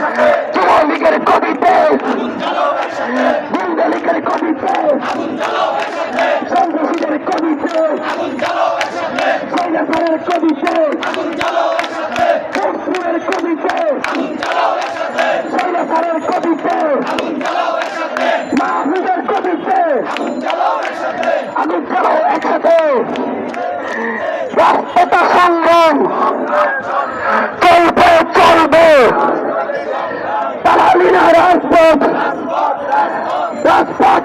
যুবলীগের কবিতে গুন্ডা লীগের কবিতে সন্ত্রাসীদের কবিতে সৈন্যদের কবিতে ফোর্সপুরের কবিতে সৈন্যদের কবিতে মাহমুদের কবিতে আগুন চালাও একসাথে রাষ্ট্রতা সংগ্রাম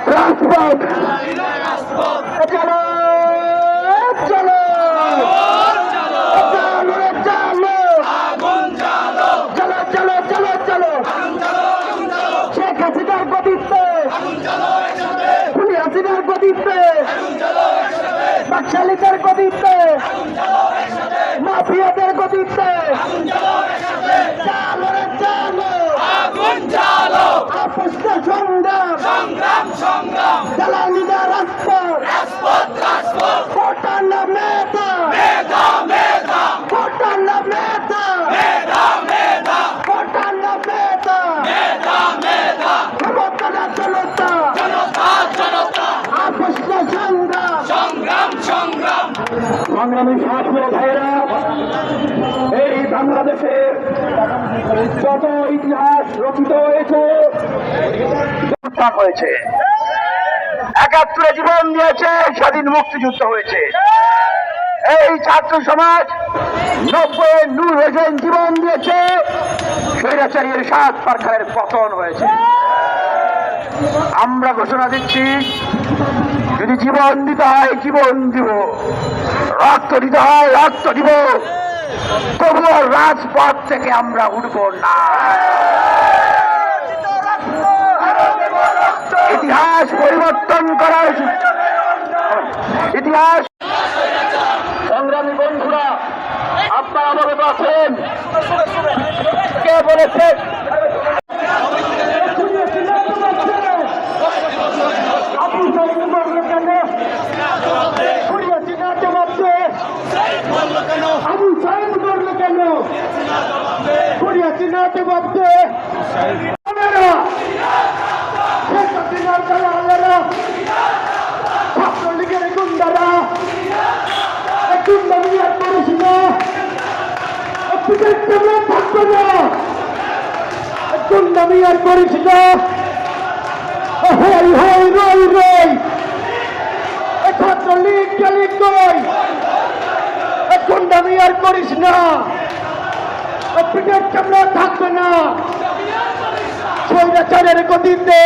রাজপথ। চলো চলো শেখ হাসিনার গতিত্বে খুনি হাসিনার গতিত্বে বাকশালিদের গতিত্বে মাফিয়াদের গতিত্বে চালো রে চালো আগুন আপসটা সংগ্রাম। সংগ্রাম সংগ্রাম। দালালিদা রাজপথ। রাজপথ রাজপথ। কোটা মেধা সংগ্রামী সাহসীয় ভাইরা এই বাংলাদেশের যত ইতিহাস রচিত হয়েছে হয়েছে। একাত্তরে জীবন দিয়েছে, স্বাধীন মুক্তিযুদ্ধ হয়েছে। এই ছাত্র সমাজ নব্বই নূর হোসেন জীবন দিয়েছে, স্বৈরাচারীর সাত সরকারের পতন হয়েছে। আমরা ঘোষণা দিচ্ছি, যদি জীবন দিতে হয়, জীবন দিব। রক্ত দিতে হয় রক্ত দিব তবুও রাজপথ থেকে আমরা উঠব না। ইতিহাস পরিবর্তন করার ইতিহাস। সংগ্রামী বন্ধুরা, আপনারা অবগত আছেন। কে বলেছে হাসিনার দালালেরা ছাত্রলীগের গুন্ডারা গুন্ডামি আর করিস না টেমে থাকবে আর করিস না হই হই, রই রই ছাত্রলীগ চালিক কই গুন্ডামি আর করিস না পিঠের চামড়া থাকবে না। স্বৈরাচারের গতিতে